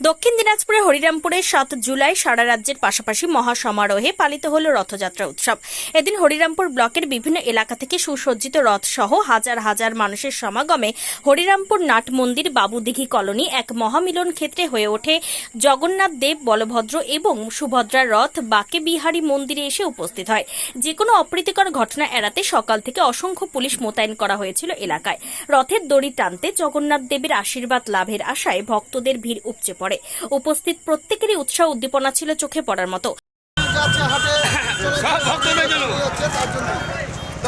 দক্ষিণ দিনাজপুরে হরিরামপুরে সাত জুলাই সারা রাজ্যের পাশাপাশি মহাসমারোহে পালিত হল রথযাত্রা উৎসব। এদিন হরিরামপুর ব্লকের বিভিন্ন এলাকা থেকে সুসজ্জিত রথ সহ হাজার হাজার মানুষের সমাগমে হরিরামপুর নাট মন্দির বাবুদিঘি কলোনি এক মহামিলন ক্ষেত্রে হয়ে ওঠে জগন্নাথ দেব, বলভদ্র এবং সুভদ্রার রথ বাকে বিহারী মন্দিরে এসে উপস্থিত হয়। যে কোনো অপ্রীতিকর ঘটনা এড়াতে সকাল থেকে অসংখ্য পুলিশ মোতায়েন করা হয়েছিল এলাকায়। রথের দড়ি টানতে জগন্নাথ দেবের আশীর্বাদ লাভের আশায় ভক্তদের ভিড় উপচে পড়ে। উপস্থিত প্রত্যেকেরই উৎসাহ উদ্দীপনা ছিল চোখে পড়ার মতো।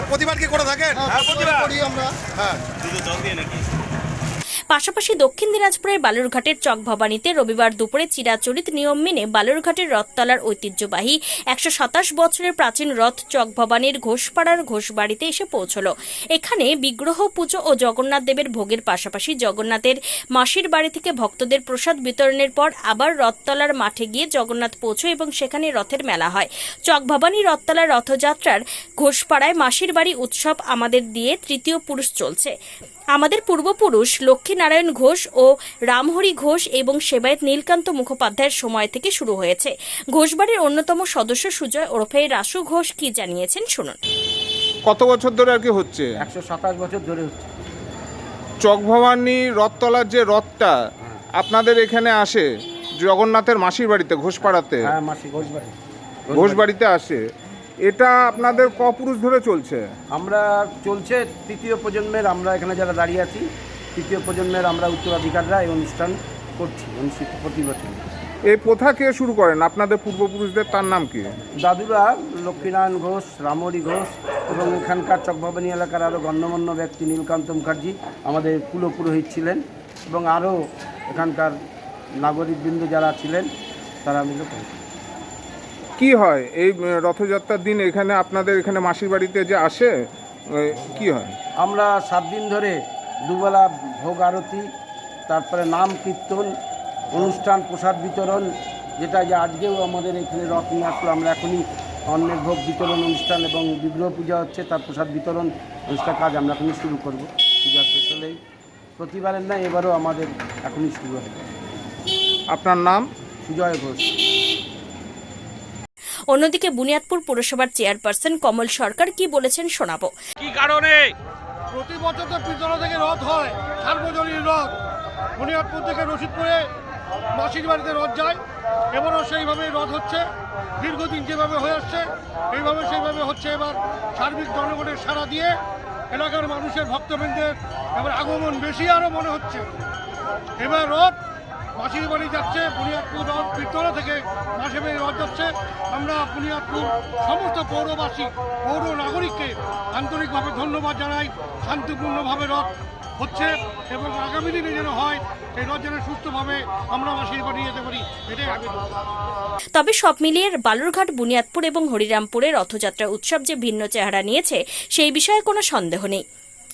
প্রতিবার কি করে থাকেন? হ্যাঁ আমরা। হ্যাঁ। পাশাপাশি দক্ষিণ দিনাজপুরের বালুরঘাটের চকভবানীতে রবিবার দুপুরে চিরাচরিত নিয়ম মেনে বালুরঘাটের রথতলার ঐতিহ্যবাহী একশো সাতাশ বছরের প্রাচীন রথ চকভবানীর ঘোষপাড়ার ঘোষবাড়িতে এসে পৌঁছল। এখানে বিগ্রহ পুজো ও জগন্নাথ দেবের ভোগের পাশাপাশি জগন্নাথের মাসির বাড়ি থেকে ভক্তদের প্রসাদ বিতরণের পর আবার রথতলার মাঠে গিয়ে জগন্নাথ পৌঁছয় এবং সেখানে রথের মেলা হয়। চকভবানী রথতলার রথযাত্রার ঘোষপাড়ায় মাসির বাড়ি উৎসব আমাদের দিয়ে তৃতীয় পুরুষ চলছে। আমাদের পূর্বপুরুষ লক্ষ্মীনারায়ণ ঘোষ ও রামহরি ঘোষ এবং সেবায়ত নীলকান্ত মুখোপাধ্যায়ের সময় থেকে শুরু হয়েছে। ঘোষবাড়ির অন্যতম সদস্য সুজয় ওরফে রাসু ঘোষ কি জানিয়েছেন শুনুন। কত বছর ধরে আর কি হচ্ছে? একশো সাতাশ বছর ধরে হচ্ছে। চকভবানী রথতলার যে রথটা আপনাদের এখানে আসে জগন্নাথের মাসির বাড়িতে ঘোষপাড়াতে? হ্যাঁ মাসি ঘোষবাড়ি। ঘোষবাড়িতে আসে। এটা আপনাদের কপুরুষ ধরে চলছে? আমরা চলছে তৃতীয় প্রজন্মের আমরা এখানে যারা দাঁড়িয়ে আছি তৃতীয় প্রজন্মের আমরা উত্তরাধিকাররা এই অনুষ্ঠান করছি অনুষ্ঠিত প্রতি বছর। এই প্রথা কে শুরু করেন? আপনাদের পূর্বপুরুষদের তার নাম কি? দাদুরা লক্ষ্মীনারায়ণ ঘোষ রামহরি ঘোষ এবং এখানকার চকভবানী এলাকার আরও গণ্যমান্য ব্যক্তি নীলকান্ত মুখার্জি আমাদের কুলপুরোহিত ছিলেন এবং আরও এখানকার নাগরিকবৃন্দ যারা ছিলেন তারা মিলে। কি হয়? এই রথযাত্রার দিন এখানে আপনাদের এখানে মাসির বাড়িতে যে আসে কি হয়? আমরা সাত দিন ধরে দুবেলা ভোগ আরতি তারপরে নাম কীর্তন অনুষ্ঠান প্রসাদ বিতরণ যেটা যে আজকেও আমাদের এখানে রথ নিয়ে আসলো। আমরা এখনই অন্নের ভোগ বিতরণ অনুষ্ঠান এবং বিগ্রহ পূজা হচ্ছে তার প্রসাদ বিতরণ অনুষ্ঠান কাজ আমরা এখনই শুরু করব। পূজা শেষ হলেই প্রতিবারের না এবারও আমাদের এখনই শুরু হবে। আপনার নাম? সুজয় ঘোষ। অন্যদিকে বুনিয়াদপুর পুরসভার চেয়ারপারসন কমল সরকার কি বলেছেন শোনাবো। কি কারণে? প্রতি বছর তো পিতলা থেকে রথ হয় সার্বজনীন রথ। বুনিয়াদপুর থেকে রশিদপুরে মাসির বাড়িতে রথ যায় এবারও সেইভাবে রথ হচ্ছে। দীর্ঘদিন যেভাবে হয়ে আসছে এইভাবে সেইভাবে হচ্ছে এবার সার্বিক জনগণের সাড়া দিয়ে এলাকার মানুষের ভক্তবৃন্দের এবার আগমন বেশি আরও মনে হচ্ছে। এবার রথ মাসির বাড়ি যাচ্ছে, বুনিয়াদপুর রথ পিরতলা থেকে মাসির বাড়ি রথ যাচ্ছে। আমরা বুনিয়াদপুর সমস্ত পৌরবাসী, পৌর নাগরিককে আন্তরিকভাবে ধন্যবাদ জানাই। শান্তিপূর্ণভাবে রথ হচ্ছে এবং আগামী দিনে যেন হয়, এই রথ যেন সুস্থভাবে আমরা মাসির বাড়ি যেতে পারি, এটাই আবেদন। তবে সব মিলিয়ে বালুরঘাট, বুনিয়াদপুর এবং হরিরামপুরে রথযাত্রা উৎসব যে ভিন্ন চেহারা নিয়েছে, সেই বিষয়ে কোনো সন্দেহ নেই।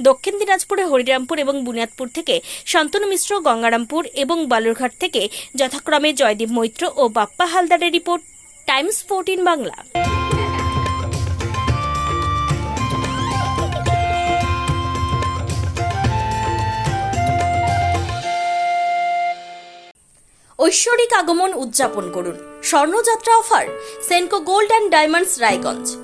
দক্ষিণ দিনাজপুরে হরিরামপুর এবং বুনিয়াদপুর থেকে শান্তনু মিশ্র, গঙ্গারামপুর এবং বালুরঘাট থেকে যথাক্রমে জয়দীপ মৈত্র ও বাপ্পা হালদারের রিপোর্ট, টাইমস ফোরটিন বাংলা। ঐশ্বরিক আগমন উদযাপন করুন। স্বর্ণযাত্রা offer, Senco gold and diamonds Raiganj.